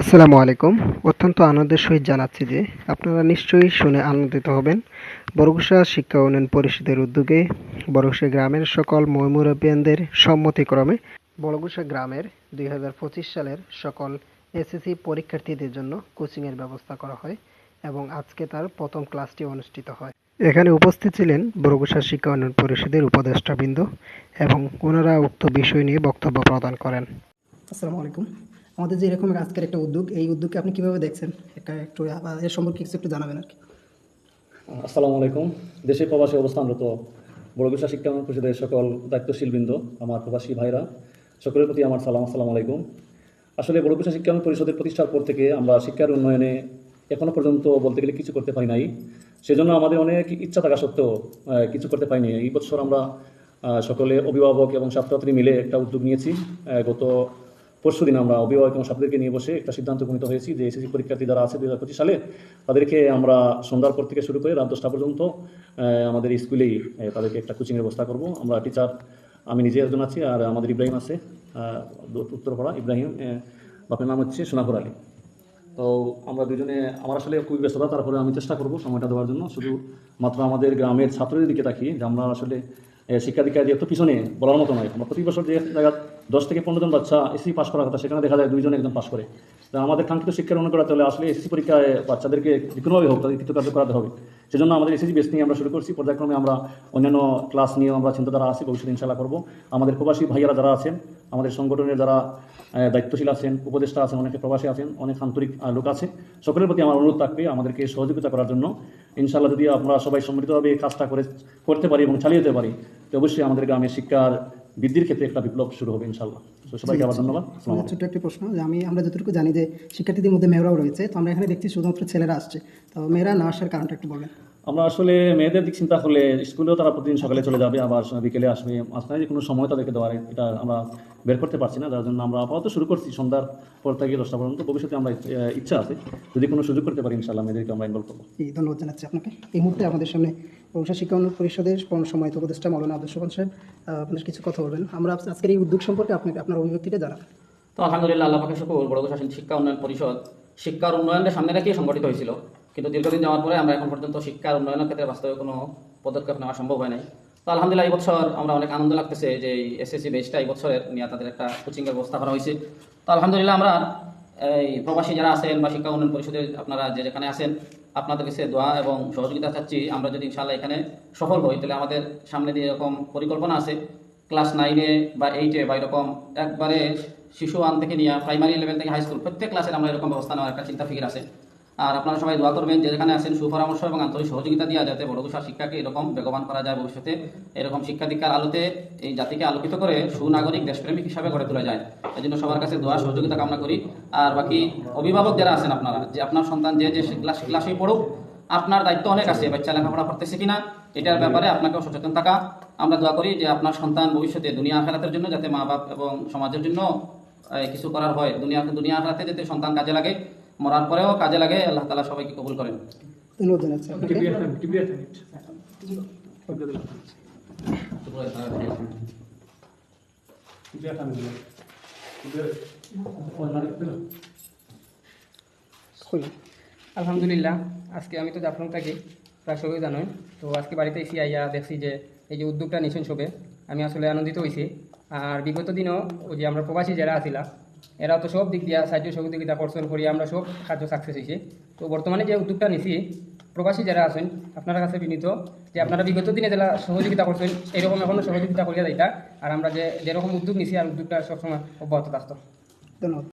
আসসালামু আলাইকুম। অত্যন্ত আনন্দের সহিত জানাচ্ছি যে আপনারা নিশ্চয়ই শুনে আনন্দিত হবেন। বরগুসা শিক্ষা উন্নয়ন পরিষদের উদ্যোগে বরগুসা গ্রামের সকল ময়মুরব্বিয়ানদের সম্মতিক্রমে বরগুসা গ্রামের দুই হাজার পঁচিশ সালের সকল এসএসসি পরীক্ষার্থীদের জন্য কোচিংয়ের ব্যবস্থা করা হয় এবং আজকে তার প্রথম ক্লাসটি অনুষ্ঠিত হয়। এখানে উপস্থিত ছিলেন বরগুসা শিক্ষা উন্নয়ন পরিষদের উপদেষ্টাবৃন্দ এবং ওনারা উক্ত বিষয় নিয়ে বক্তব্য প্রদান করেন। আসসালামু আলাইকুম। আমাদের যে এরকম আজকের একটা উদ্যোগ, এই উদ্যোগকে আপনি কীভাবে দেখছেন? একটা একটু এর সম্পর্কে কিছু একটু জানাবেন আর কি। আসসালামু আলাইকুম। দেশে প্রবাসী অবস্থানরত বড়গুসা শিক্ষা পরিষদের সকল দায়িত্বশীল বৃন্দ আমার প্রবাসী ভাইরা, সকলের প্রতি আমার সালাম, আসসালামু আলাইকুম। আসলে বড়গুসা শিক্ষা পরিষদের প্রতিষ্ঠার পর থেকে আমরা শিক্ষার উন্নয়নে এখনও পর্যন্ত বলতে গেলে কিছু করতে পারি নাই। সেজন্য আমাদের অনেক ইচ্ছা থাকা সত্ত্বেও কিছু করতে পারিনি। এই বছর আমরা সকলে অভিভাবক এবং ছাত্রছাত্রী মিলে একটা উদ্যোগ নিয়েছি। গত পরশু দিন আমরা অভিভাবক এবং ছাত্রদেরকে নিয়ে বসে একটা সিদ্ধান্ত উপনীত হয়েছি যে এসএসসি পরীক্ষার্থী যারা আছে দু হাজার পঁচিশ সালে, তাদেরকে আমরা সন্ধ্যার পর থেকে শুরু করে রাত দশটা পর্যন্ত আমাদের স্কুলেই তাদেরকে একটা কোচিংয়ের ব্যবস্থা করব। আমরা টিচার আমি নিজে একজন আছি আর আমাদের ইব্রাহিম আছে উত্তরপাড়া, ইব্রাহিম বাপের নাম হচ্ছে সোনাপুর আলী। তো আমরা দুজনে, আমার আসলে খুবই ব্যস্ততা, তারপরে আমি চেষ্টা করব সময়টা দেওয়ার জন্য। শুধু মাত্র আমাদের গ্রামের ছাত্রদের দিকে তাকিয়ে যে আমরা আসলে শিক্ষা দীক্ষা দিয়ে তো পিছনে বলার মতো নয়, আমরা প্রতি বছর যে জায়গা দশ থেকে পনেরো জন বাচ্চা এসি পাস করার কথা, সেখানে দেখা যায় দুইজন একজন পাস করে। আমাদের কাঙ্ক্ষিত শিক্ষার উন্নয়ন করাতে হলে আসলে এসসি পরীক্ষায় বাচ্চাদেরকে যে কোনোভাবে হোক, তাদের কৃতকার্য করাতে হবে। সেজন্য আমাদের এসএসসি বেস নিয়ে আমরা শুরু করছি। পর্যায়ক্রমে আমরা অন্যান্য ক্লাস নিয়েও আমরা চিন্তাধারা আছি, ভবিষ্যতে ইনশাল্লাহ করব। আমাদের প্রবাসী ভাইয়ারা যারা আছেন, আমাদের সংগঠনের যারা দায়িত্বশীল আছেন, উপদেষ্টা আছেন, অনেকে প্রবাসী আছেন, অনেক আন্তরিক লোক আছে, সকলের প্রতি আমার অনুরোধ থাকবে আমাদেরকে সহযোগিতা করার জন্য। ইনশাল্লাহ যদি আমরা সবাই সম্মিলিতভাবে এই কাজটা করে, করতে পারি এবং চালিয়ে যেতে পারি, তো অবশ্যই আমাদের গ্রামের শিক্ষার বৃদ্ধির ক্ষেত্রে একটা বিপ্লব শুরু হবে ইনশাল্লাহ সবাইকে আবার ধন্যবাদ। ছোট্ট একটি প্রশ্ন যে আমি আমরা যতটুকু জানি যে শিক্ষার্থীদের মধ্যে মেয়েরাও রয়েছে তো আমরা এখানে দেখছি শুধুমাত্র ছেলেরা আসছে। তো মেয়েরা না আসার কারণটা একটু বলবেন। আমরা আসলে মেয়েদের দিক চিন্তা করলে স্কুলেও তারা প্রতিদিন সকালে চলে যাবে আবার বিকেলে আসবে। মাঝখানে যে কোনো সময় তাদেরকে দেওয়ার এটা আমরা বের করতে পারছি না যার জন্য আমরা আপাতত শুরু করছি। সন্ধ্যার পর থেকে দশটা পর্যন্ত ভবিষ্যতে আমরা ইচ্ছা আছে। যদি কোনো সুযোগ করতে পারি ইনশাল্লাহ মেয়েদেরকে আমরা ইনভলভ করব। এই ধন্যবাদ জানাচ্ছি আপনাকে। এই মুহূর্তে আমাদের সামনে প্রশা শিক্ষা উন্নয়ন পরিষদের সময় উপদেষ্টা মৌলানা আব্দুল সোহান সাহেব আপনার কিছু কথা বলবেন। আমরা আজ- আজকের এই উদ্যোগ সম্পর্কে আপনাকে আপনার অভিব্যক্তিটা জানাবেন তো আলহামদুলিল্লাহ আল্লাহ পাকে শুকুর বড়গোসা শিক্ষা উন্নয়ন পরিষদ শিক্ষার উন্নয়নের সামনে রেখেই সংগঠিত হয়েছিল। কিন্তু দীর্ঘদিন যাওয়ার পরে আমরা এখন পর্যন্ত শিক্ষার উন্নয়নের ক্ষেত্রে বাস্তবে কোনো পদক্ষেপ নেওয়া সম্ভব হয় নাই। তো আলহামদুলিল্লাহ এই বছর আমরা অনেক আনন্দ লাগতেছে যে এই এসএসসি বেসটা এই বছরের নিয়ে তাদের একটা কোচিংয়ের ব্যবস্থা করা হয়েছে। তো আলহামদুলিল্লাহ আমরা এই প্রবাসী যারা আছেন বা শিক্ষা উন্নয়ন পরিষদের আপনারা যে যেখানে আছেন, আপনাদের কাছে দোয়া এবং সহযোগিতা চাচ্ছি। আমরা যদি ইনশাআল্লাহ এখানে সফল হই, তাহলে আমাদের সামনে দিয়ে এরকম পরিকল্পনা আছে। ক্লাস নাইনে বা এইটে বা এরকম একবারে শিশু ওয়ান থেকে নিয়ে প্রাইমারি লেভেল থেকে হাই স্কুল প্রত্যেক ক্লাসের আমরা এরকম ব্যবস্থা নেওয়ার একটা চিন্তা ফিকির আছে। আর আপনারা সবাই দোয়া করবেন যেখানে আছেন সুপরামর্শ এবং আন্তরিক সহযোগিতা দেওয়া যাতে বড় বড়গুষা শিক্ষাকে এরকম বেগবান করা যায় ভবিষ্যতে, এরকম শিক্ষা দীক্ষার আলোতে এই জাতিকে আলোকিত করে সুনাগরিক দেশপ্রেমিক হিসাবে গড়ে তোলা যায়। এই জন্য সবার কাছে দোয়া, সহযোগিতা কামনা করি। আর বাকি অভিভাবক যারা আছেন আপনারা, যে আপনার সন্তান যে যে ক্লাস ক্লাসেই পড়ুক, আপনার দায়িত্ব অনেক আছে, বাচ্চা লেখাপড়া করতেছে কিনা, এটার ব্যাপারে আপনাকেও সচেতন থাকা। আমরা দোয়া করি যে আপনার সন্তান ভবিষ্যতে দুনিয়া আখেরাতের জন্য যাতে মা বাপ এবং সমাজের জন্য কিছু করার হয়, দুনিয়া দুনিয়া আখেরাতে যাতে সন্তান কাজে লাগে। মরার পরেও কাজে লাগে আল্লাহ তালা সবাইকে কবুল করেন। ধন্যবাদ। আলহামদুলিল্লাহ আজকে আমি তো জাফলং থাকি প্রায় সবাই জানোই। তো আজকে বাড়িতে এসে আইয়া দেখছি যে এই যে উদ্যোগটা নিছেন সবে আমি আসলে আনন্দিত হয়েছি আর বিগত দিনও ওই যে আমরা প্রবাসী যারা আছিলা এরা তো সব দিক দিয়ে সাহায্য সহযোগিতা করছেন করি আমরা সব কার্য সাকসেস হয়েছি। তো বর্তমানে যে উদ্যোগটা নিছি, প্রবাসী যারা আছেন, আপনার কাছে বিনীত যে আপনারা বিগত দিনে যারা সহযোগিতা করছেন, এরকম এখনও সহযোগিতা করিয়া যাইতা আর আমরা যে যেরকম উদ্যোগ নিছি, আর উদ্যোগটা সবসময় অব্যাহত থাকতো। ধন্যবাদ।